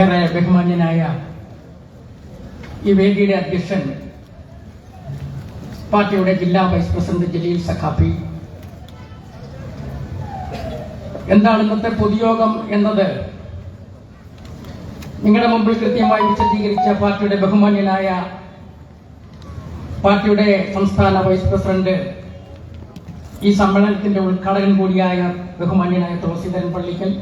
ഏറെ ബഹുമാന്യനായ ഈ വേദിയുടെ അധ്യക്ഷൻ പാർട്ടിയുടെ ജില്ലാ വൈസ് പ്രസിഡന്റ് ജലീൽ സഖാഫി. എന്താണ് ഇന്നത്തെ പൊതുയോഗം എന്നത്? നിങ്ങളുടെ മുമ്പിൽ കൃത്യമായി വിശദീകരിച്ച പാർട്ടിയുടെ ബഹുമാന്യനായ പാർട്ടിയുടെ സംസ്ഥാന വൈസ് പ്രസിഡന്റ് ഈ സമ്മേളനത്തിന്റെ ഉദ്ഘാടകൻ കൂടിയായ ബഹുമാന്യനായ തുളസീധരൻ പള്ളിക്കൽ.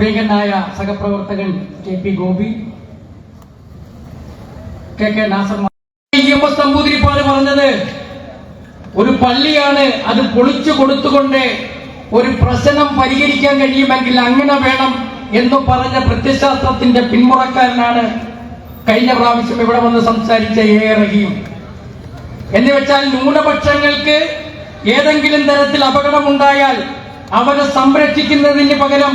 പ്രിയങ്കനായ സഹപ്രവർത്തകൻ K P Gopi K K Nasar M S പറഞ്ഞത് ഒരു പള്ളിയാണ് അത് പൊളിച്ചു കൊടുത്തുകൊണ്ട് ഒരു പ്രശ്നം പരിഹരിക്കാൻ കഴിയുമെങ്കിൽ അങ്ങനെ വേണം എന്ന് പറഞ്ഞ പ്രത്യശാസ്ത്രത്തിന്റെ പിന്മുറക്കാരനാണ് കഴിഞ്ഞ പ്രാവശ്യം ഇവിടെ വന്ന് സംസാരിച്ച എ റഹീം. എന്ന് വെച്ചാൽ ന്യൂനപക്ഷങ്ങൾക്ക് ഏതെങ്കിലും തരത്തിൽ അപകടമുണ്ടായാൽ അവരെ സംരക്ഷിക്കുന്നതിന് പകരം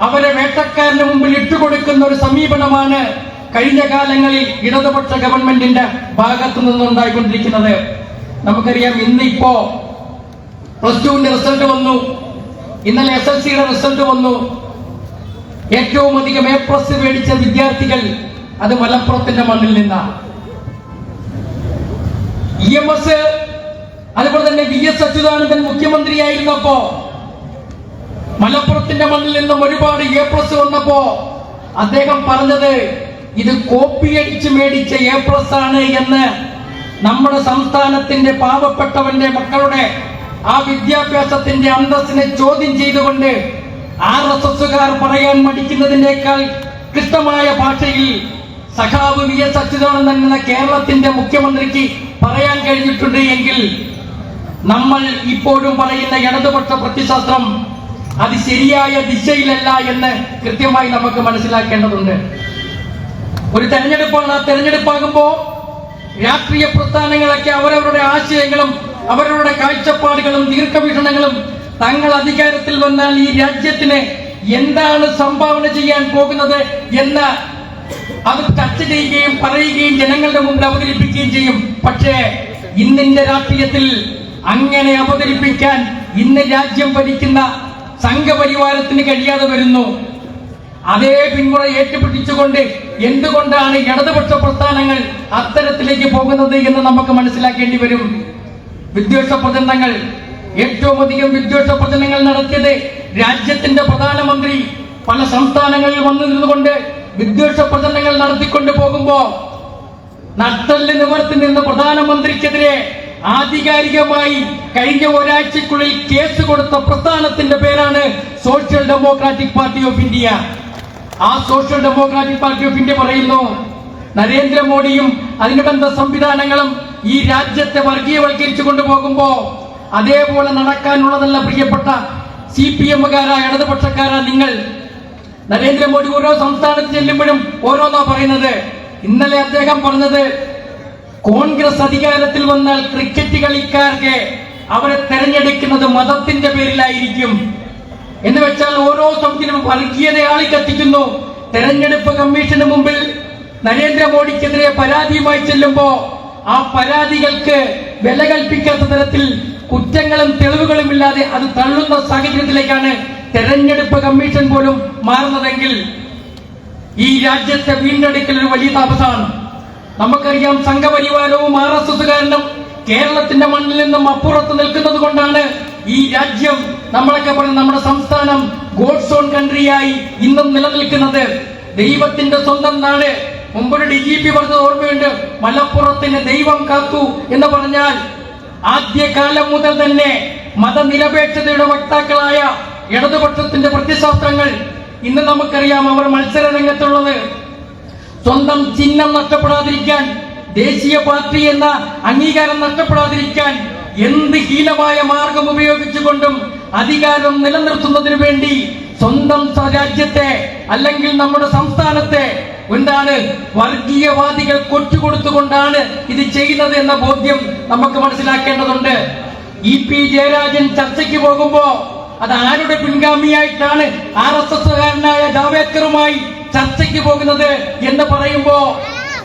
അവരെ വേട്ടക്കാരന് മുമ്പിൽ ഇട്ടുകൊടുക്കുന്ന ഒരു സമീപനമാണ് കഴിഞ്ഞ കാലങ്ങളിൽ ഇടതുപക്ഷ ഗവൺമെന്റിന്റെ ഭാഗത്തു നിന്നുണ്ടായിക്കൊണ്ടിരിക്കുന്നത്. നമുക്കറിയാം ഇന്നിപ്പോ പ്ലസ് ടുവിന്റെ റിസൾട്ട് വന്നു. ഇന്നലെ എസ് എൽ സിയുടെ റിസൾട്ട് വന്നു. ഏറ്റവും അധികം എ പ്ലസ് മേടിച്ച വിദ്യാർത്ഥികൾ അത് മലപ്പുറത്തിന്റെ മണ്ണിൽ നിന്നാണ്. ഇ എം എസ് അതുപോലെ തന്നെ വി എസ് അച്യുതാനന്ദൻ മുഖ്യമന്ത്രിയായിരുന്നപ്പോ മലപ്പുറത്തിന്റെ മണ്ണിൽ നിന്നും ഒരുപാട് എ പ്ലസ് വന്നപ്പോ അദ്ദേഹം പറഞ്ഞത് ഇത് കോപ്പി അടിച്ച് മേടിച്ച എ പ്ലസ് ആണ് എന്ന് നമ്മുടെ സംസ്ഥാനത്തിന്റെ പാവപ്പെട്ടവന്റെ മക്കളുടെ ആ വിദ്യാഭ്യാസത്തിന്റെ അന്തസ്സിനെ ചോദ്യം ചെയ്തുകൊണ്ട് ആർ എസ് എസുകാർ പറയാൻ മടിക്കുന്നതിനേക്കാൾ കൃത്യമായ ഭാഷയിൽ സഖാവ് വി എസ് അച്യുതാനന്ദൻ എന്ന കേരളത്തിന്റെ മുഖ്യമന്ത്രിക്ക് പറയാൻ കഴിഞ്ഞിട്ടുണ്ട് എങ്കിൽ നമ്മൾ ഇപ്പോഴും പറയുന്ന ഇടതുപക്ഷ പ്രത്യശാസ്ത്രം അത് ശരിയായ ദിശയിലല്ല എന്ന് കൃത്യമായി നമുക്ക് മനസ്സിലാക്കേണ്ടതുണ്ട്. ഒരു തെരഞ്ഞെടുപ്പാണ്. ആ തെരഞ്ഞെടുപ്പാകുമ്പോ രാഷ്ട്രീയ പ്രസ്ഥാനങ്ങളൊക്കെ അവരവരുടെ ആശയങ്ങളും അവരവരുടെ കാഴ്ചപ്പാടുകളും ദീർഘവീക്ഷണങ്ങളും തങ്ങൾ അധികാരത്തിൽ വന്നാൽ ഈ രാജ്യത്തിന് എന്താണ് സംഭാവന ചെയ്യാൻ പോകുന്നത് എന്ന് അത് ചർച്ച ചെയ്യുകയും പറയുകയും ജനങ്ങളുടെ മുമ്പിൽ അവതരിപ്പിക്കുകയും ചെയ്യും. പക്ഷേ ഇന്നിന്റെ രാഷ്ട്രീയത്തിൽ അങ്ങനെ അവതരിപ്പിക്കാൻ ഇന്ന് രാജ്യം ഭരിക്കുന്ന സംഘപരിവാരത്തിന് കഴിയാതെ വരുന്നു. അതേ പിന്മുറ ഏറ്റുപിടിച്ചുകൊണ്ട് എന്തുകൊണ്ടാണ് ഇടതുപക്ഷ പ്രസ്ഥാനങ്ങൾ അത്തരത്തിലേക്ക് പോകുന്നത് എന്ന് നമുക്ക് മനസ്സിലാക്കേണ്ടി വരും. വിദ്വേഷ പ്രചരണങ്ങൾ. ഏറ്റവും അധികം വിദ്വേഷ പ്രചരണങ്ങൾ നടത്തിയത് രാജ്യത്തിന്റെ പ്രധാനമന്ത്രി പല സംസ്ഥാനങ്ങളിൽ വന്നു നിന്നുകൊണ്ട് വിദ്വേഷ പ്രചരണങ്ങൾ നടത്തിക്കൊണ്ട് പോകുമ്പോ നട്ടൽ നിവർത്തി നിന്ന് പ്രധാനമന്ത്രിക്കെതിരെ ആധികാരികമായി കഴിഞ്ഞ ഒരാഴ്ചക്കുള്ളിൽ കേസ് കൊടുത്ത പ്രസ്ഥാനത്തിന്റെ പേരാണ് social democratic party of India. ആ social democratic party of India പറയുന്നു നരേന്ദ്രമോദിയും അനുബന്ധ സംവിധാനങ്ങളും ഈ രാജ്യത്തെ വർഗീയവൽക്കരിച്ചു കൊണ്ടുപോകുമ്പോ അതേപോലെ നടക്കാനുള്ളതല്ല പ്രിയപ്പെട്ട സി പി എമ്മുകാരായ ഇടതുപക്ഷക്കാരാ നിങ്ങൾ. നരേന്ദ്രമോദി ഓരോ സംസ്ഥാനത്ത് ചെല്ലുമ്പോഴും ഓരോന്നാ പറയുന്നത്. ഇന്നലെ അദ്ദേഹം പറഞ്ഞത് കോൺഗ്രസ് അധികാരത്തിൽ വന്നാൽ ക്രിക്കറ്റ് കളിക്കാർക്ക് അവരെ തെരഞ്ഞെടുക്കുന്നത് മതത്തിന്റെ പേരിലായിരിക്കും. എന്ന് വെച്ചാൽ ഓരോ സ്ഥലത്തിലും വർഗീയത ആളിക്കത്തിക്കുന്നു. തെരഞ്ഞെടുപ്പ് കമ്മീഷന് മുമ്പിൽ നരേന്ദ്രമോദിക്കെതിരെ പരാതിയുമായി ചെല്ലുമ്പോ ആ പരാതികൾക്ക് വില കൽപ്പിക്കാത്ത തരത്തിൽ കുറ്റങ്ങളും തെളിവുകളും ഇല്ലാതെ അത് തള്ളുന്ന സാഹചര്യത്തിലേക്കാണ് തെരഞ്ഞെടുപ്പ് കമ്മീഷൻ പോലും മാറുന്നതെങ്കിൽ ഈ രാജ്യത്തെ വീണ്ടെടുക്കൽ ഒരു വലിയ താപസമാണ്. നമുക്കറിയാം സംഘപരിവാരവും ആർ എസ് എസുകാരനും കേരളത്തിന്റെ മണ്ണിൽ നിന്നും അപ്പുറത്ത് നിൽക്കുന്നത് കൊണ്ടാണ് ഈ രാജ്യം നമ്മളൊക്കെ പറഞ്ഞ നമ്മുടെ സംസ്ഥാനം ഗോഡ് സോൺ കൺട്രിയായി ഇന്നും നിലനിൽക്കുന്നത്. ദൈവത്തിന്റെ സ്വന്തം നാട്. മുമ്പൊരു ഡി ജി പി പറഞ്ഞത് ഓർമ്മയുണ്ട് മലപ്പുറത്തിന് ദൈവം കാത്തു എന്ന് പറഞ്ഞാൽ ആദ്യകാലം മുതൽ തന്നെ മതനിരപേക്ഷതയുടെ വക്താക്കളായ ഇടതുപക്ഷത്തിന്റെ പ്രത്യശാസ്ത്രങ്ങൾ ഇന്ന് നമുക്കറിയാം അവർ മത്സര രംഗത്തുള്ളത് സ്വന്തം ചിഹ്നം നഷ്ടപ്പെടാതിരിക്കാൻ ദേശീയ പാർട്ടി എന്ന അംഗീകാരം നഷ്ടപ്പെടാതിരിക്കാൻ എന്ത് ഹീനമായ മാർഗം ഉപയോഗിച്ചുകൊണ്ടും അധികാരം നിലനിർത്തുന്നതിനു വേണ്ടി സ്വന്തം രാജ്യത്തെ അല്ലെങ്കിൽ നമ്മുടെ സംസ്ഥാനത്തെ എന്താണ് വർഗീയവാദികൾ കൊച്ചുകൊടുത്തുകൊണ്ടാണ് ഇത് ചെയ്യുന്നത് എന്ന ബോധ്യം നമുക്ക് മനസ്സിലാക്കേണ്ടതുണ്ട്. ഇ പി ജയരാജൻ ചർച്ചയ്ക്ക് പോകുമ്പോ അത് ആരുടെ പിൻഗാമിയായിട്ടാണ് ആർ എസ് എസ്കാരനായ ജാവേദ്കറുമായി ചർച്ചയ്ക്ക് പോകുന്നത് എന്ന് പറയുമ്പോ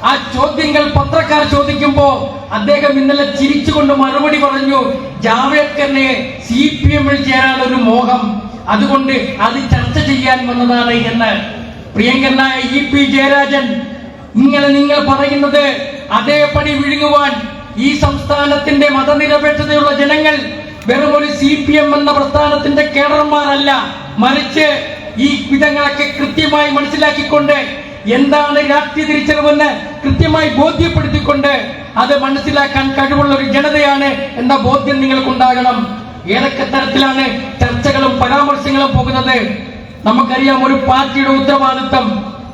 ആ ചോദ്യങ്ങൾ പത്രക്കാർ ചോദിക്കുമ്പോ അദ്ദേഹം ഇന്നലെ ചിരിച്ചുകൊണ്ട് മറുപടി പറഞ്ഞു ജാവേദ്കറിനെ സി പി എമ്മിൽ ചേരാൻ ഒരു മോഹം. അതുകൊണ്ട് അത് ചർച്ച ചെയ്യാൻ വന്നതാണ് എന്ന്. പ്രിയങ്കരനായ ഇ പി ജയരാജൻ ഇങ്ങനെ നിങ്ങൾ പറയുന്നത് അതേപടി വിഴുങ്ങുവാൻ ഈ സംസ്ഥാനത്തിന്റെ മതനിരപേക്ഷതയുള്ള ജനങ്ങൾ വെറും ഒരു സി പി എം എന്ന പ്രസ്ഥാനത്തിന്റെ കേഡർമാരല്ല മറിച്ച് ഈ വിധങ്ങളൊക്കെ കൃത്യമായി മനസ്സിലാക്കിക്കൊണ്ട് എന്താണ് രാഷ്ട്രീയ തിരിച്ചറിവെന്ന് കൃത്യമായി ബോധ്യപ്പെടുത്തിക്കൊണ്ട് അത് മനസ്സിലാക്കാൻ കഴിവുള്ള ഒരു ജനതയാണ് എന്ന ബോധ്യം നിങ്ങൾക്കുണ്ടാകണം. ഏതൊക്കെ തരത്തിലാണ് ചർച്ചകളും പരാമർശങ്ങളും പോകുന്നത്? നമുക്കറിയാം ഒരു പാർട്ടിയുടെ ഉത്തരവാദിത്വം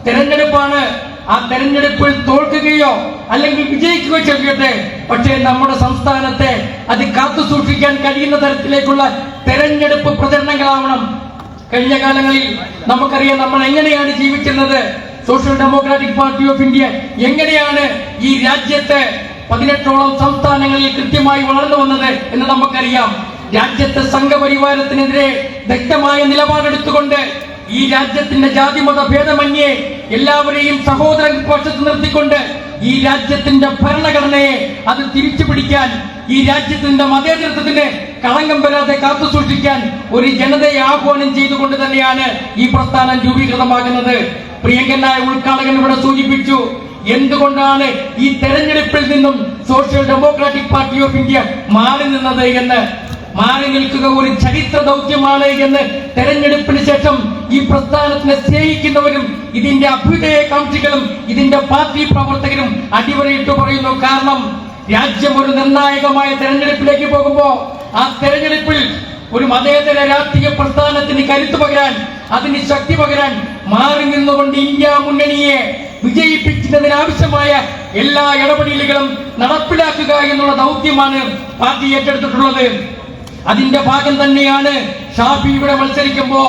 തെരഞ്ഞെടുപ്പാണ് ആ തെരഞ്ഞെടുപ്പിൽ തോൽക്കുകയോ അല്ലെങ്കിൽ വിജയിക്കുകയോ ചെയ്യട്ടെ. പക്ഷേ നമ്മുടെ സംസ്ഥാനത്തെ അത് കാത്തു സൂക്ഷിക്കാൻ കഴിയുന്ന തരത്തിലേക്കുള്ള തെരഞ്ഞെടുപ്പ് പ്രചരണങ്ങളാവണം. കഴിഞ്ഞ കാലങ്ങളിൽ നമുക്കറിയാം നമ്മൾ എങ്ങനെയാണ് ജീവിക്കുന്നത് social democratic party of India എങ്ങനെയാണ് ഈ രാജ്യത്തെ പതിനെട്ടോളം സംസ്ഥാനങ്ങളിൽ കൃത്യമായി വളർന്നു വന്നത് എന്ന് നമുക്കറിയാം. രാജ്യത്തെ സംഘപരിവാരത്തിനെതിരെ വ്യക്തമായ നിലപാടെടുത്തുകൊണ്ട് ഈ രാജ്യത്തിന്റെ ജാതി മത ഭേദമന്യേ എല്ലാവരെയും സഹോദര പക്ഷത്ത് നിർത്തിക്കൊണ്ട് ഈ രാജ്യത്തിന്റെ ഭരണഘടനയെ അത് തിരിച്ചു പിടിക്കാൻ ഈ രാജ്യത്തിന്റെ മതേതരത്വത്തിന് കളങ്കം വരാതെ കാത്തു സൂക്ഷിക്കാൻ ഒരു ജനതയെ ആഹ്വാനം ചെയ്തുകൊണ്ട് തന്നെയാണ് ഈ പ്രസ്ഥാനം രൂപീകൃതമാകുന്നത്. പ്രിയങ്കനായ ഉദ്ഘാടകൻ ഇവിടെ സൂചിപ്പിച്ചു എന്തുകൊണ്ടാണ് ഈ തെരഞ്ഞെടുപ്പിൽ നിന്നും social democratic party of India മാറി നിന്നത് എന്ന്? മാറി നിൽക്കുക ഒരു ചരിത്ര ദൗത്യമാണ് എന്ന് തെരഞ്ഞെടുപ്പിന് ശേഷം ഈ പ്രസ്ഥാനത്തിനെ സ്നേഹിക്കുന്നവരും ഇതിന്റെ അഭ്യുദയകാംക്ഷികളും ഇതിന്റെ പാർട്ടി പ്രവർത്തകരും അടിവരയിട്ട് പറയുന്നു. കാരണം രാജ്യം ഒരു നിർണായകമായ തെരഞ്ഞെടുപ്പിലേക്ക് പോകുമ്പോൾ ആ തെരഞ്ഞെടുപ്പിൽ ഒരു മതേതര രാഷ്ട്രീയ പ്രസ്ഥാനത്തിന് കരുത്തു പകരാൻ അതിന് ശക്തി പകരാൻ മാറി നിന്നുകൊണ്ട് ഇന്ത്യ മുന്നണിയെ വിജയിപ്പിക്കുന്നതിനാവശ്യമായ എല്ലാ ഇടപെടലുകളും നടപ്പിലാക്കുക എന്നുള്ള ദൗത്യമാണ് പാർട്ടി ഏറ്റെടുത്തിട്ടുള്ളത്. അതിന്റെ ഭാഗം തന്നെയാണ് ഷാഫി ഇവിടെ മത്സരിക്കുമ്പോ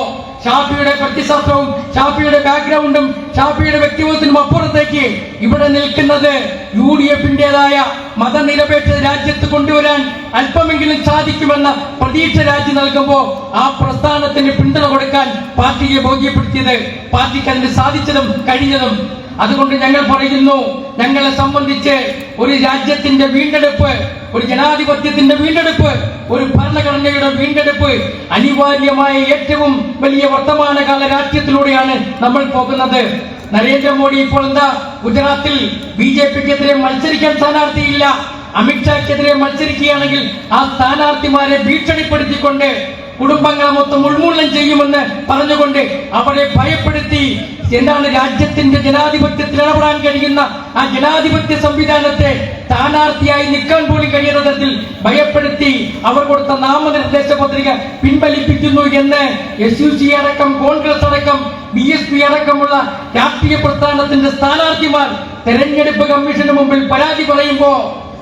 ഷാഫിയുടെ പ്രത്യശാസ്ത്രവും ഷാഫിയുടെ ബാക്ക്ഗ്രൗണ്ടും ഷാഫിയുടെ വ്യക്തിത്വത്തിനും അപ്പുറത്തേക്ക് ഇവിടെ നിൽക്കുന്നത് യു ഡി എഫിന്റേതായ മതനിരപേക്ഷ രാജ്യത്ത് കൊണ്ടുവരാൻ അല്പമെങ്കിലും സാധിക്കുമെന്ന പ്രതീക്ഷ രാജ്യം നൽകുമ്പോൾ ആ പ്രസ്ഥാനത്തിന് പിന്തുണ കൊടുക്കാൻ പാർട്ടിയെ ബോധ്യപ്പെടുത്തിയത് പാർട്ടിക്ക് അതിന് സാധിച്ചതും കഴിഞ്ഞതും അതുകൊണ്ട് ഞങ്ങൾ പറയുന്നു ഞങ്ങളെ സംബന്ധിച്ച് ഒരു രാജ്യത്തിന്റെ വീണ്ടെടുപ്പ് ഒരു ജനാധിപത്യത്തിന്റെ വീണ്ടെടുപ്പ് ഒരു ഭരണഘടനയുടെ വീണ്ടെടുപ്പ് അനിവാര്യമായ ഏറ്റവും വലിയ വർത്തമാനകാല രാജ്യത്തിലൂടെയാണ് നമ്മൾ പോകുന്നത്. നരേന്ദ്രമോദി ഇപ്പോൾ എന്താ ഗുജറാത്തിൽ ബി ജെ പിക്കെതിരെ മത്സരിക്കാൻ സ്ഥാനാർത്ഥിയില്ല. അമിത്ഷാക്കെതിരെ മത്സരിക്കുകയാണെങ്കിൽ ആ സ്ഥാനാർത്ഥിമാരെ ഭീഷണിപ്പെടുത്തിക്കൊണ്ട് കുടുംബങ്ങളെ മൊത്തം ഉൾമൂലം ചെയ്യുമെന്ന് പറഞ്ഞുകൊണ്ട് അവരെ ഭയപ്പെടുത്തി എന്താണ് രാജ്യത്തിന്റെ ജനാധിപത്യത്തിൽ ഇടപെടാൻ കഴിയുന്ന ആ ജനാധിപത്യ സംവിധാനത്തെ സ്ഥാനാർത്ഥിയായി നിൽക്കാൻ പോലും കഴിയുന്ന തരത്തിൽ ഭയപ്പെടുത്തി അവർ കൊടുത്ത നാമനിർദ്ദേശ പത്രിക പിൻവലിപ്പിക്കുന്നു എന്ന് എസ് യു സി അടക്കം കോൺഗ്രസ് അടക്കം ബി എസ് പി അടക്കമുള്ള രാഷ്ട്രീയ പ്രസ്ഥാനത്തിന്റെ സ്ഥാനാർത്ഥിമാർ തെരഞ്ഞെടുപ്പ് കമ്മീഷന് മുമ്പിൽ പരാതി പറയുമ്പോ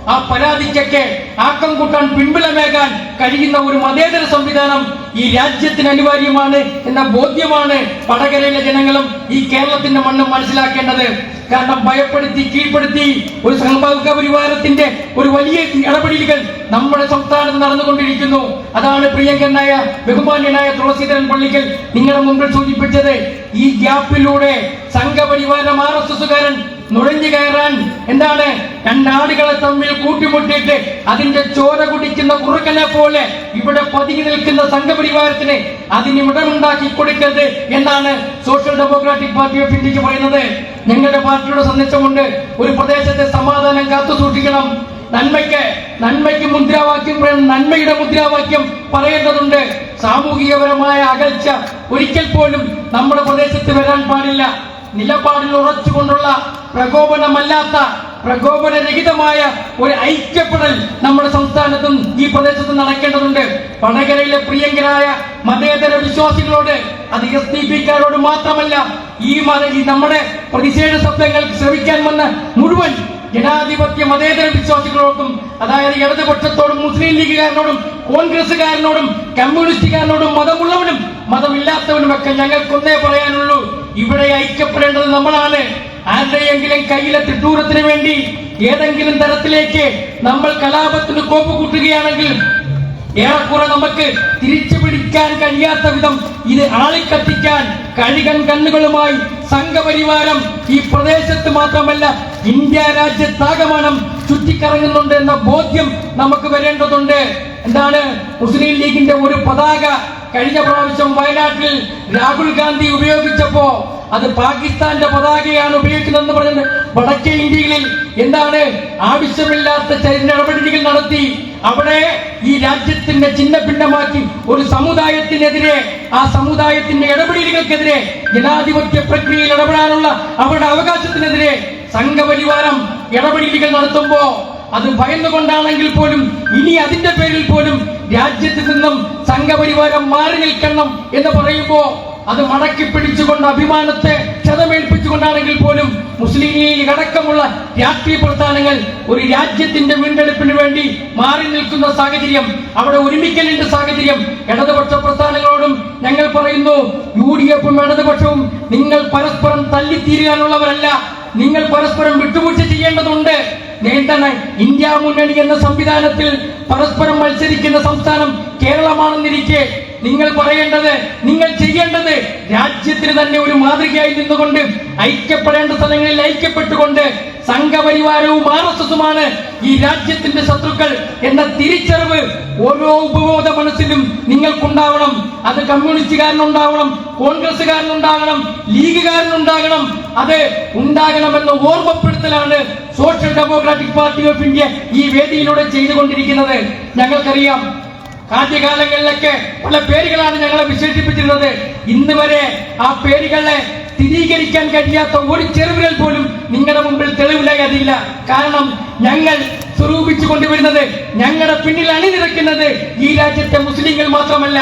ആ പരാതിക്കൊക്കെ ആക്കം കൂട്ടാൻ പിൻബലമേകാൻ കഴിയുന്ന ഒരു മതേതര സംവിധാനം ഈ രാജ്യത്തിന് അനിവാര്യമാണ് എന്ന ബോധ്യമാണ് പടകരയിലെ ജനങ്ങളും ഈ കേരളത്തിന്റെ മണ്ണും മനസ്സിലാക്കേണ്ടത്. കാരണം ഭയപ്പെടുത്തി കീഴ്പ്പെടുത്തി ഒരു സംഭവ പരിവാരത്തിന്റെ ഒരു വലിയ ഇടപെടലുകൾ നമ്മുടെ സംസ്ഥാനത്ത് നടന്നുകൊണ്ടിരിക്കുന്നു. അതാണ് പ്രിയങ്കരനായ ബഹുമാന്യനായ തുളസീധരൻ പള്ളിക്കൽ നിങ്ങളുടെ മുമ്പിൽ സൂചിപ്പിച്ചത്. ഈ ഗ്യാപ്പിലൂടെ സംഘപരിവാരം ആർ എസ് എസുകാരൻ നുഴഞ്ഞു കയറാൻ എന്താണ്? രണ്ടാടുകളെ തമ്മിൽ കൂട്ടിമുട്ടിയിട്ട് അതിന്റെ ചോര കുടിക്കുന്ന കുറുക്കനെ പോലെ ഇവിടെ പതുങ്ങി നിൽക്കുന്ന സംഘപരിവാരത്തിന് അതിന് ഇടമുണ്ടാക്കി കൊടുക്കരുത് എന്നാണ് സോഷ്യൽ ഡെമോക്രാറ്റിക് പാർട്ടി ഓഫ് ഇന്ത്യയ്ക്ക് പറയുന്നത്. ഞങ്ങളുടെ പാർട്ടിയുടെ സന്ദേശമുണ്ട് ഒരു പ്രദേശത്തെ സമാധാനം കാത്തു സൂക്ഷിക്കണം. നന്മയ്ക്ക് നന്മയ്ക്ക് മുദ്രാവാക്യം നന്മയുടെ മുദ്രാവാക്യം പറയേണ്ടതുണ്ട്. സാമൂഹികപരമായ അകൽച്ച ഒരിക്കൽ പോലും നമ്മുടെ പ്രദേശത്ത് വരാൻ പാടില്ല. നിലപാടിൽ ഉറച്ചുകൊണ്ടുള്ള പ്രകോപനമല്ലാത്ത പ്രകോപനരഹിതമായ ഒരു ഐക്യപ്പെടൽ നമ്മുടെ സംസ്ഥാനത്തും ഈ പ്രദേശത്തും നടക്കേണ്ടതുണ്ട്. വടകരയിലെ പ്രിയങ്കരായ മതേതര വിശ്വാസികളോട് അത് എസ് ഡി പിക്കാരോട് മാത്രമല്ല ഈ നമ്മുടെ പ്രതിഷേധ ശബ്ദങ്ങൾ ശ്രവിക്കാൻ വന്ന മുഴുവൻ ജനാധിപത്യ മതേതര വിശ്വാസികളോടും അതായത് ഇടതുപക്ഷത്തോടും മുസ്ലിം ലീഗുകാരനോടും കോൺഗ്രസുകാരനോടും കമ്മ്യൂണിസ്റ്റുകാരനോടും മതമുള്ളവനും മതമില്ലാത്തവനും ഒക്കെ ഞങ്ങൾക്കൊന്നേ പറയാനുള്ളൂ. ഇവിടെ ഐക്യപ്പെടേണ്ടത് നമ്മളാണ്. ആരുടെയെങ്കിലും കയ്യിലെ തിട്ടൂരത്തിന് വേണ്ടി ഏതെങ്കിലും തരത്തിലേക്ക് നമ്മൾ കലാപത്തിന് കോപ്പ് കൂട്ടുകയാണെങ്കിൽ ഏറെക്കുറെ നമുക്ക് തിരിച്ചു പിടിക്കാൻ കഴിയാത്ത വിധം ഇത് ആളിക്കത്തിക്കാൻ കഴുകൻ കണ്ണുകളുമായി സംഘപരിവാരം ഈ പ്രദേശത്ത് മാത്രമല്ല ഇന്ത്യ രാജ്യത്താകമാനം ചുറ്റിക്കറങ്ങുന്നുണ്ട് എന്ന ബോധ്യം നമുക്ക് വരേണ്ടതുണ്ട്. എന്താണ് മുസ്ലിം ലീഗിന്റെ ഒരു പതാക കഴിഞ്ഞ പ്രാവശ്യം വയനാട്ടിൽ രാഹുൽ ഗാന്ധി ഉപയോഗിച്ചപ്പോ അത് പാകിസ്ഥാന്റെ പതാകയാണ് ഉപയോഗിക്കുന്നതെന്ന് പറഞ്ഞത് വടക്കേ ഇന്ത്യയിൽ എന്താണ് ആവശ്യമില്ലാത്ത നടപടികൾ നടത്തി അവിടെ ഈ രാജ്യത്തിന്റെ ചിഹ്ന ഭിന്നമാക്കി ഒരു സമുദായത്തിനെതിരെ ആ സമുദായത്തിന്റെ ഇടപെടലുകൾക്കെതിരെ ജനാധിപത്യ പ്രക്രിയയിൽ ഇടപെടാനുള്ള അവരുടെ അവകാശത്തിനെതിരെ സംഘപരിവാരം ഇടപെടലുകൾ നടത്തുമ്പോ അത് ഭയന്നുകൊണ്ടാണെങ്കിൽ പോലും ഇനി അതിന്റെ പേരിൽ പോലും രാജ്യത്ത് നിന്നും സംഘപരിവാരം മാറി നിൽക്കണം എന്ന് പറയുമ്പോ അത് മടക്കി പിടിച്ചുകൊണ്ട് അഭിമാനത്തെ ക്ഷതമേൽപ്പിച്ചുകൊണ്ടാണെങ്കിൽ പോലും മുസ്ലിം ലീഗ് അടക്കമുള്ള രാഷ്ട്രീയ പ്രസ്ഥാനങ്ങൾ ഒരു രാജ്യത്തിന്റെ വീണ്ടെടുപ്പിന് വേണ്ടി മാറി നിൽക്കുന്ന സാഹചര്യം അവിടെ ഒരുമിക്കലിന്റെ സാഹചര്യം ഇടതുപക്ഷ പ്രസ്ഥാനങ്ങളോടും ഞങ്ങൾ പറയുന്നു യു ഡി എഫും ഇടതുപക്ഷവും നിങ്ങൾ പരസ്പരം തല്ലിത്തീരാനുള്ളവരല്ല നിങ്ങൾ പരസ്പരം വിട്ടുവീഴ്ച ചെയ്യേണ്ടതുണ്ട്. നേട്ടണ് ഇന്ത്യ മുന്നണി എന്ന സംവിധാനത്തിൽ പരസ്പരം മത്സരിക്കുന്ന സംസ്ഥാനം കേരളമാണെന്നിരിക്കെ നിങ്ങൾ പറയേണ്ടത് നിങ്ങൾ ചെയ്യേണ്ടത് രാജ്യത്തിന് തന്നെ ഒരു മാതൃകയായി നിന്നുകൊണ്ട് ഐക്യപ്പെടേണ്ട സ്ഥലങ്ങളിൽ ഐക്യപ്പെട്ടുകൊണ്ട് സംഘപരിവാരവും ആർ എസ് എസുമാണ് ഈ രാജ്യത്തിന്റെ ശത്രുക്കൾ എന്ന തിരിച്ചറിവ് ഓരോ ഉപബോധ മനസ്സിലും നിങ്ങൾക്കുണ്ടാവണം. അത് കമ്മ്യൂണിസ്റ്റുകാരനുണ്ടാവണം കോൺഗ്രസ്സുകാരനുണ്ടാകണം ലീഗുകാരനുണ്ടാകണം. അത് ഉണ്ടാകണമെന്ന ഓർമ്മപ്പെടുത്തലാണ് social democratic party of India ഈ വേദിയിലൂടെ ചെയ്തുകൊണ്ടിരിക്കുന്നത്. ഞങ്ങൾക്കറിയാം ആദ്യകാലങ്ങളിലൊക്കെ പല പേരുകളാണ് ഞങ്ങളെ വിശേഷിപ്പിച്ചിരുന്നത്. ഇന്ന് വരെ ആ പേരുകളെ സ്ഥിരീകരിക്കാൻ കഴിയാത്ത ഒരു ചെറുവിരൽ പോലും നിങ്ങളുടെ മുമ്പിൽ തെളിവിലായി അതില്ല കാരണം ഞങ്ങൾ സ്വരൂപിച്ചു കൊണ്ടുവരുന്നത് ഞങ്ങളുടെ പിന്നിൽ അണിനിരക്കുന്നത് ഈ രാജ്യത്തെ മുസ്ലിങ്ങൾ മാത്രമല്ല.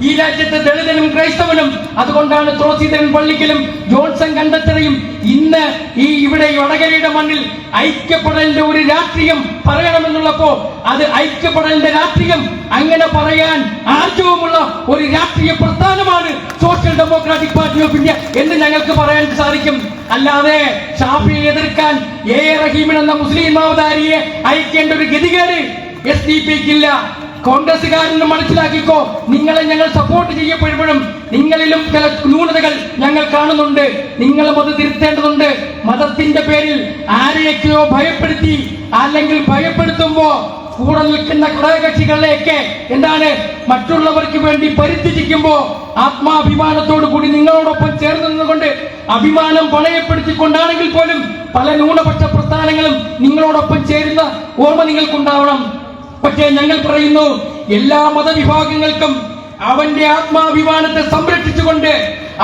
ഈ രാജ്യത്തെ ദളിതനും ക്രൈസ്തവനും അതുകൊണ്ടാണ് ത്രോസിതൻ പള്ളിക്കലും ജോൺസൺ കണ്ടെത്തറയും ഇന്ന് ഈ ഇവിടെ വടകരയുടെ മണ്ണിൽ ഐക്യപ്പെടലിന്റെ ഒരു രാഷ്ട്രീയം പറയണമെന്നുള്ളപ്പോ അത് ഐക്യപ്പെടലിന്റെ രാഷ്ട്രീയം അങ്ങനെ പറയാൻ ആർജവുമുള്ള ഒരു രാഷ്ട്രീയ പ്രസ്ഥാനമാണ് social democratic party of India എന്ന് ഞങ്ങൾക്ക് പറയാൻ സാധിക്കും. അല്ലാതെ ഷാഫിയെ എതിർക്കാൻ എ റഹീമൻ എന്ന മുസ്ലിം മാവതാരിയെ അയക്കേണ്ട ഒരു ഗതികേട് എസ് ഡി പിക്കില്ല കോൺഗ്രസ്സുകാരന് മനസ്സിലാക്കിക്കോ നിങ്ങളെ ഞങ്ങൾ സപ്പോർട്ട് ചെയ്യപ്പെടുമ്പോഴും നിങ്ങളിലും ചില ന്യൂനതകൾ ഞങ്ങൾ കാണുന്നുണ്ട്. നിങ്ങളും അത് തിരുത്തേണ്ടതുണ്ട്. മതത്തിന്റെ പേരിൽ ആരെയൊക്കെയോ ഭയപ്പെടുത്തി അല്ലെങ്കിൽ ഭയപ്പെടുത്തുമ്പോ കൂടെ നിൽക്കുന്ന ഘടകകക്ഷികളെയൊക്കെ എന്താണ് മറ്റുള്ളവർക്ക് വേണ്ടി പരിത്യജിക്കുമ്പോ ആത്മാഭിമാനത്തോടു കൂടി നിങ്ങളോടൊപ്പം ചേർന്ന് നിന്നുകൊണ്ട് അഭിമാനം പണയപ്പെടുത്തിക്കൊണ്ടാണെങ്കിൽ പോലും പല ന്യൂനപക്ഷ പ്രസ്ഥാനങ്ങളും നിങ്ങളോടൊപ്പം ചേരുന്ന ഓർമ്മ നിങ്ങൾക്കുണ്ടാവണം. പക്ഷേ ഞങ്ങൾ പറയുന്നു എല്ലാ മതവിഭാഗങ്ങൾക്കും അവന്റെ ആത്മാഭിമാനത്തെ സംരക്ഷിച്ചുകൊണ്ട്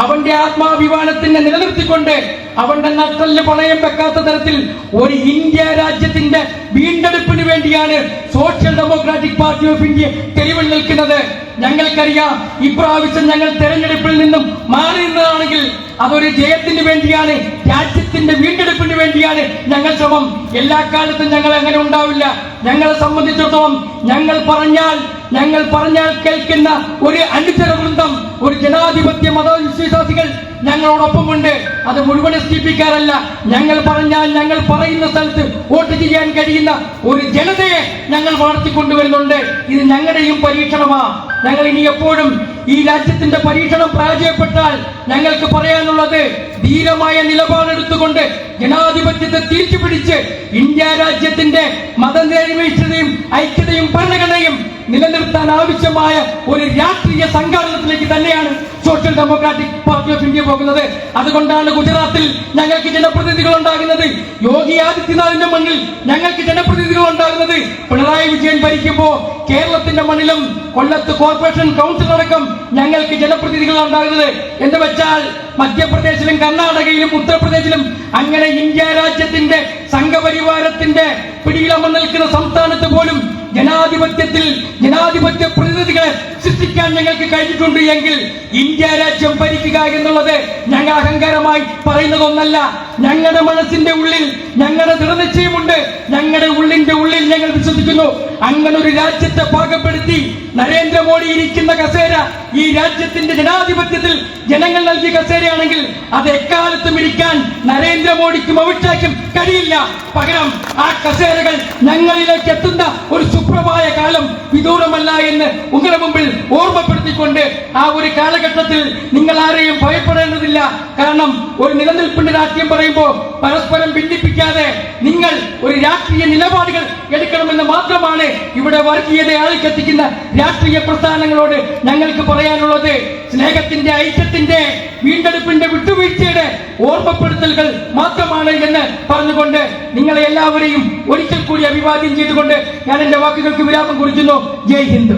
അവന്റെ ആത്മാഭിമാനത്തിനെ നിലനിർത്തിക്കൊണ്ട് അവന്റെ നട്ടൽ പണയം വെക്കാത്ത തരത്തിൽ ഒരു ഇന്ത്യ രാജ്യത്തിന്റെ വീണ്ടെടുപ്പിന് വേണ്ടിയാണ് social democratic party of India തെളിവിൽ നിൽക്കുന്നത്. ഞങ്ങൾക്കറിയാം ഇപ്രാവശ്യം ഞങ്ങൾ തെരഞ്ഞെടുപ്പിൽ നിന്നും മാറി നിന്നതാണെങ്കിൽ അതൊരു ജയത്തിന് വേണ്ടിയാണ് രാജ്യത്തിന്റെ വീണ്ടെടുപ്പിന് വേണ്ടിയാണ് ഞങ്ങൾ ശ്രമം. എല്ലാ കാലത്തും ഞങ്ങൾ അങ്ങനെ ഉണ്ടാവില്ല. ഞങ്ങളെ സംബന്ധിച്ചിടത്തോളം ഞങ്ങൾ പറഞ്ഞാൽ ഞങ്ങൾ പറഞ്ഞാൽ കേൾക്കുന്ന ഒരു അനുചര വൃന്ദം ഒരു ജനാധിപത്യ മതവിശ്വാസികൾ ഞങ്ങളോടൊപ്പമുണ്ട്. അത് മുഴുവൻ പിക്കാരല്ല. ഞങ്ങൾ പറഞ്ഞാൽ ഞങ്ങൾ പറയുന്ന സ്ഥലത്ത് വോട്ട് ചെയ്യാൻ കഴിയുന്ന ഒരു ജനതയെ ഞങ്ങൾ വളർത്തിക്കൊണ്ടുവരുന്നുണ്ട്. ഇത് ഞങ്ങളുടെയും പരീക്ഷണമാ. ഞങ്ങൾ ഇനി എപ്പോഴും ഈ രാജ്യത്തിന്റെ പരീക്ഷണം പരാജയപ്പെട്ടാൽ ഞങ്ങൾക്ക് പറയാനുള്ളത് ധീരമായ നിലപാടെടുത്തുകൊണ്ട് ജനാധിപത്യത്തെ തിരിച്ചു പിടിച്ച് ഇന്ത്യ രാജ്യത്തിന്റെ മതനിരപേക്ഷതയും ഐക്യതയും ഭരണഘടനയും നിലനിർത്താൻ ആവശ്യമായ ഒരു രാഷ്ട്രീയ സംഘാടനത്തിലേക്ക് തന്നെയാണ് social democratic party of India പോകുന്നത്. അതുകൊണ്ടാണ് ഗുജറാത്തിൽ ഞങ്ങൾക്ക് ജനപ്രതിനിധികൾ ഉണ്ടാകുന്നത്. യോഗി ആദിത്യനാഥിന്റെ മണ്ണിൽ ഞങ്ങൾക്ക് ജനപ്രതിനിധികൾ ഉണ്ടാകുന്നത്. പിണറായി വിജയൻ ഭരിക്കുമ്പോ കേരളത്തിന്റെ മണ്ണിലും കൊല്ലത്ത് കോർപ്പറേഷൻ കൗൺസിൽ അടക്കം ഞങ്ങൾക്ക് ജനപ്രതിനിധികൾ ഉണ്ടാകുന്നത്. എന്ന് വെച്ചാൽ മധ്യപ്രദേശിലും കർണാടകയിലും ഉത്തർപ്രദേശിലും അങ്ങനെ ഇന്ത്യ രാജ്യത്തിന്റെ സംഘപരിവാരത്തിന്റെ പിടിയിലമർന്ന് നിൽക്കുന്ന സംസ്ഥാനത്ത് പോലും ജനാധിപത്യത്തിൽ ജനാധിപത്യ പ്രതിനിധികളെ സൃഷ്ടിക്കാൻ ഞങ്ങൾക്ക് കഴിഞ്ഞിട്ടുണ്ട് എങ്കിൽ ഇന്ത്യ രാജ്യം ഭരിക്കുക എന്നുള്ളത് ഞങ്ങൾ അഹങ്കാരമായി പറയുന്നതൊന്നല്ല. ഞങ്ങളുടെ മനസ്സിന്റെ ഉള്ളിൽ ഞങ്ങളുടെ ദൃഢനിശ്ചയമുണ്ട്. ഞങ്ങളുടെ ഉള്ളിന്റെ ഉള്ളിൽ ഞങ്ങൾ വിശ്വസിക്കുന്നു. അങ്ങനെ ഒരു രാജ്യത്തെ പാകപ്പെടുത്തി നരേന്ദ്രമോദി ഇരിക്കുന്ന കസേര ഈ രാജ്യത്തിന്റെ ജനാധിപത്യത്തിൽ ജനങ്ങൾ നൽകിയ കസേരയാണെങ്കിൽ അത് എക്കാലത്തും ഇരിക്കാൻ നരേന്ദ്രമോദിക്കും അവിട്ടേക്കും കഴിയില്ല. പകരം ആ കസേരകൾ ഞങ്ങളിലേക്ക് എത്തുന്ന ഒരു സുപ്രഭായ കാലം വിദൂരമല്ല എന്ന് ഉങ്ങളുടെ മുമ്പിൽ ഓർമ്മപ്പെടുത്തിക്കൊണ്ട് ആ ഒരു കാലഘട്ടത്തിൽ നിങ്ങൾ ആരെയും ഭയപ്പെടേണ്ടതില്ല. കാരണം ഒരു നിലനിൽപ്പിന്റെ രാഷ്ട്രീയം പറയുമ്പോൾ പരസ്പരം ഭിന്നിപ്പിക്കാതെ നിങ്ങൾ ഒരു രാഷ്ട്രീയ നിലപാടുകൾ എടുക്കണമെന്ന് മാത്രമാണ് ഇവിടെ വർഗീയത ആളിക്കത്തിക്കുന്ന രാഷ്ട്രീയ പ്രസ്ഥാനങ്ങളോട് ഞങ്ങൾക്ക് പറയാനുള്ളത് സ്നേഹത്തിന്റെ ഐക്യത്തിന്റെ വീണ്ടെടുപ്പിന്റെ വിട്ടുവീഴ്ചയുടെ ഓർമ്മപ്പെടുത്തലുകൾ മാത്രമാണ് എന്ന് പറഞ്ഞുകൊണ്ട് നിങ്ങളെ എല്ലാവരെയും ഒരിക്കൽ കൂടി അഭിവാദ്യം ചെയ്തുകൊണ്ട് ഞാൻ എന്റെ വാക്കുകൾക്ക് വിരാമം കുറിക്കുന്നു. ജയ് ഹിന്ദ്.